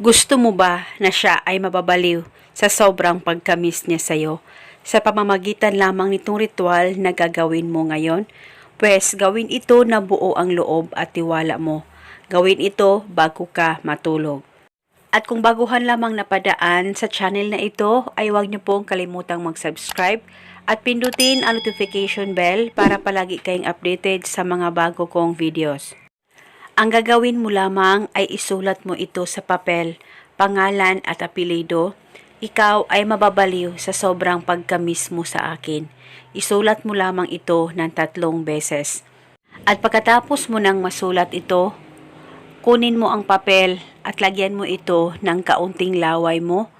Gusto mo ba na siya ay mababaliw sa sobrang pagkamis niya sa'yo sa pamamagitan lamang nitong ritual na gagawin mo ngayon? Pwes gawin ito na buo ang loob at tiwala mo. Gawin ito bago ka matulog. At kung baguhan lamang napadaan sa channel na ito, ay huwag niyo pong kalimutang mag-subscribe at pindutin ang notification bell para palagi kayong updated sa mga bago kong videos. Ang gagawin mo lamang ay isulat mo ito sa papel, pangalan at apelido. Ikaw ay mababaliw sa sobrang pagkamis mo sa akin. Isulat mo lamang ito ng tatlong beses. At pagkatapos mo nang masulat ito, kunin mo ang papel at lagyan mo ito ng kaunting laway mo.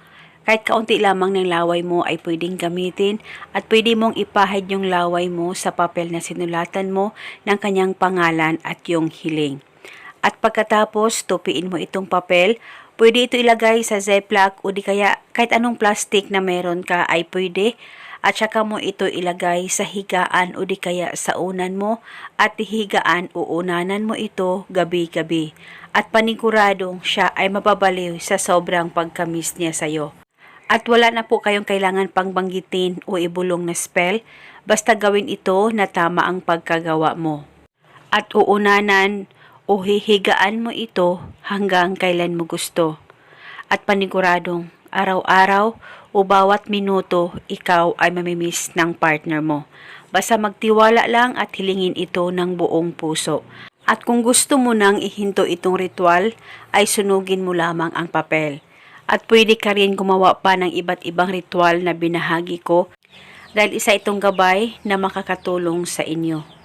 Kahit kaunti lamang ng laway mo ay pwedeng gamitin at pwede mong ipahid yung laway mo sa papel na sinulatan mo ng kanyang pangalan at yung hiling. At pagkatapos, tupiin mo itong papel. Pwede ito ilagay sa Ziploc o di kaya kahit anong plastic na meron ka ay pwede. At saka mo ito ilagay sa higaan o di kaya sa unan mo at higaan o unanan mo ito gabi-gabi. At paniguradong siya ay mababaliw sa sobrang pagkamis niya sa'yo. At wala na po kayong kailangan pang banggitin o ibulong na spell, basta gawin ito na tama ang pagkagawa mo. At uunanan o hihigaan mo ito hanggang kailan mo gusto. At paniguradong araw-araw o bawat minuto ikaw ay mamimiss ng partner mo. Basta magtiwala lang at hilingin ito ng buong puso. At kung gusto mo nang ihinto itong ritual, ay sunugin mo lamang ang papel. At pwede ka rin gumawa pa ng iba't ibang ritual na binahagi ko dahil isa itong gabay na makakatulong sa inyo.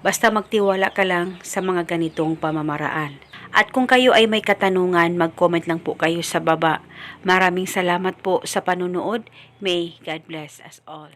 Basta magtiwala ka lang sa mga ganitong pamamaraan. At kung kayo ay may katanungan, mag-comment lang po kayo sa baba. Maraming salamat po sa panunood. May God bless us all.